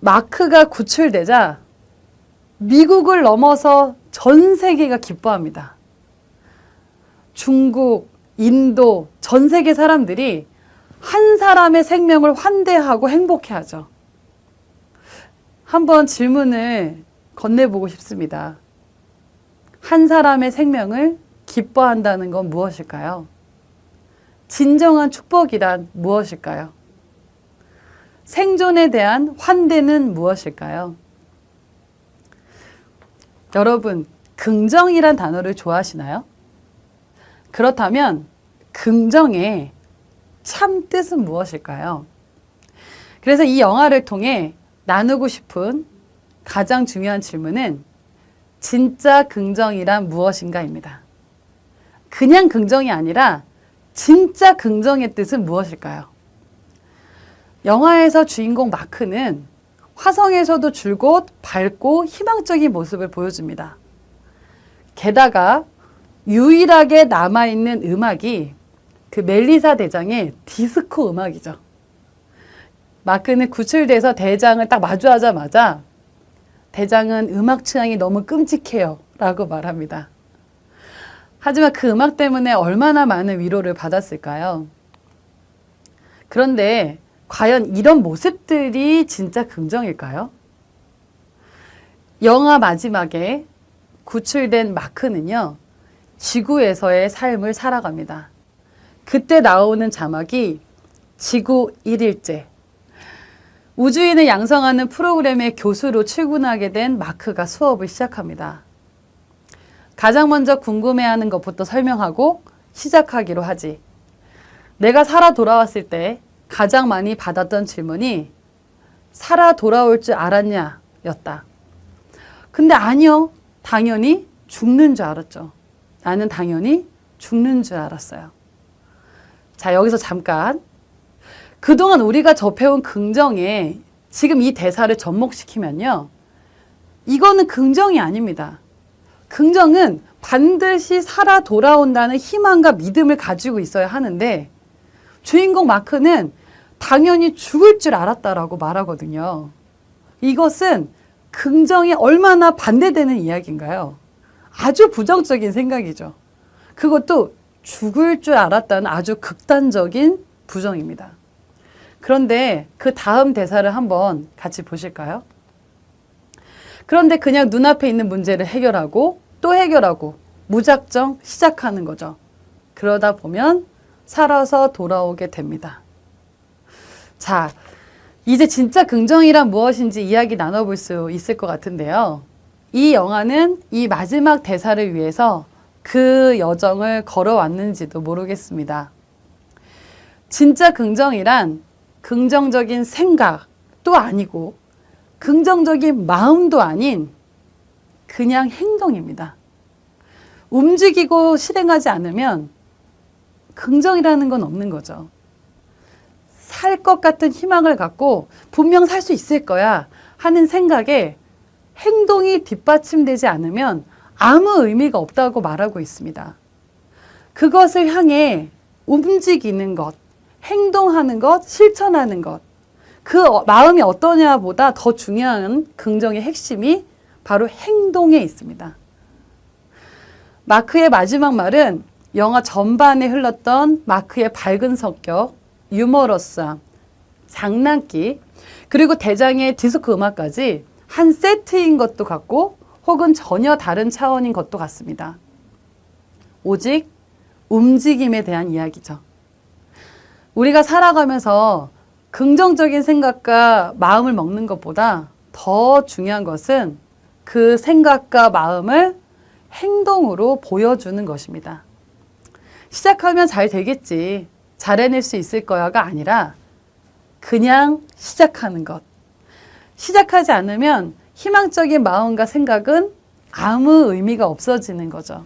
마크가 구출되자 미국을 넘어서 전 세계가 기뻐합니다. 중국, 인도, 전 세계 사람들이 한 사람의 생명을 환대하고 행복해 하죠. 한번 질문을 건네보고 싶습니다. 한 사람의 생명을 기뻐한다는 건 무엇일까요? 진정한 축복이란 무엇일까요? 생존에 대한 환대는 무엇일까요? 여러분, 긍정이란 단어를 좋아하시나요? 그렇다면 긍정의 참 뜻은 무엇일까요? 그래서 이 영화를 통해 나누고 싶은 가장 중요한 질문은 진짜 긍정이란 무엇인가입니다. 그냥 긍정이 아니라 진짜 긍정의 뜻은 무엇일까요? 영화에서 주인공 마크는 화성에서도 줄곧 밝고 희망적인 모습을 보여줍니다. 게다가 유일하게 남아있는 음악이 그 멜리사 대장의 디스코 음악이죠. 마크는 구출돼서 대장을 딱 마주하자마자 대장은 음악 취향이 너무 끔찍해요. 라고 말합니다. 하지만 그 음악 때문에 얼마나 많은 위로를 받았을까요? 그런데 과연 이런 모습들이 진짜 긍정일까요? 영화 마지막에 구출된 마크는요, 지구에서의 삶을 살아갑니다. 그때 나오는 자막이 지구 1일째. 우주인을 양성하는 프로그램의 교수로 출근하게 된 마크가 수업을 시작합니다. 가장 먼저 궁금해하는 것부터 설명하고 시작하기로 하지. 내가 살아 돌아왔을 때 가장 많이 받았던 질문이 살아 돌아올 줄 알았냐? 였다. 근데 아니요. 당연히 죽는 줄 알았죠. 나는 당연히 죽는 줄 알았어요. 자, 여기서 잠깐. 그동안 우리가 접해온 긍정에 지금 이 대사를 접목시키면요. 이거는 긍정이 아닙니다. 긍정은 반드시 살아 돌아온다는 희망과 믿음을 가지고 있어야 하는데 주인공 마크는 당연히 죽을 줄 알았다라고 말하거든요. 이것은 긍정이 얼마나 반대되는 이야기인가요? 아주 부정적인 생각이죠. 그것도 죽을 줄 알았다는 아주 극단적인 부정입니다. 그런데 그 다음 대사를 한번 같이 보실까요? 그런데 그냥 눈앞에 있는 문제를 해결하고 또 해결하고 무작정 시작하는 거죠. 그러다 보면 살아서 돌아오게 됩니다. 자, 이제 진짜 긍정이란 무엇인지 이야기 나눠볼 수 있을 것 같은데요. 이 영화는 이 마지막 대사를 위해서 그 여정을 걸어왔는지도 모르겠습니다. 진짜 긍정이란 긍정적인 생각도 아니고 긍정적인 마음도 아닌 그냥 행동입니다. 움직이고 실행하지 않으면 긍정이라는 건 없는 거죠. 살 것 같은 희망을 갖고 분명 살 수 있을 거야 하는 생각에 행동이 뒷받침되지 않으면 아무 의미가 없다고 말하고 있습니다. 그것을 향해 움직이는 것, 행동하는 것, 실천하는 것, 그 어- 마음이 어떠냐보다 더 중요한 긍정의 핵심이 바로 행동에 있습니다. 마크의 마지막 말은 영화 전반에 흘렀던 마크의 밝은 성격, 유머러스함, 장난기, 그리고 대장의 디스코 음악까지 한 세트인 것도 같고 혹은 전혀 다른 차원인 것도 같습니다. 오직 움직임에 대한 이야기죠. 우리가 살아가면서 긍정적인 생각과 마음을 먹는 것보다 더 중요한 것은 그 생각과 마음을 행동으로 보여주는 것입니다. 시작하면 잘 되겠지. 잘 해낼 수 있을 거야가 아니라 그냥 시작하는 것. 시작하지 않으면 희망적인 마음과 생각은 아무 의미가 없어지는 거죠.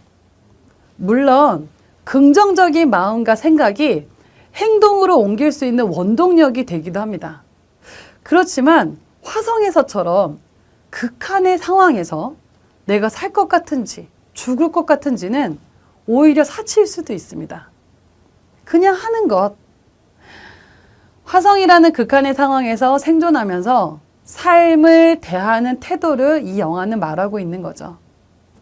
물론 긍정적인 마음과 생각이 행동으로 옮길 수 있는 원동력이 되기도 합니다. 그렇지만 화성에서처럼 극한의 상황에서 내가 살 것 같은지 죽을 것 같은지는 오히려 사치일 수도 있습니다. 그냥 하는 것. 화성이라는 극한의 상황에서 생존하면서 삶을 대하는 태도를 이 영화는 말하고 있는 거죠.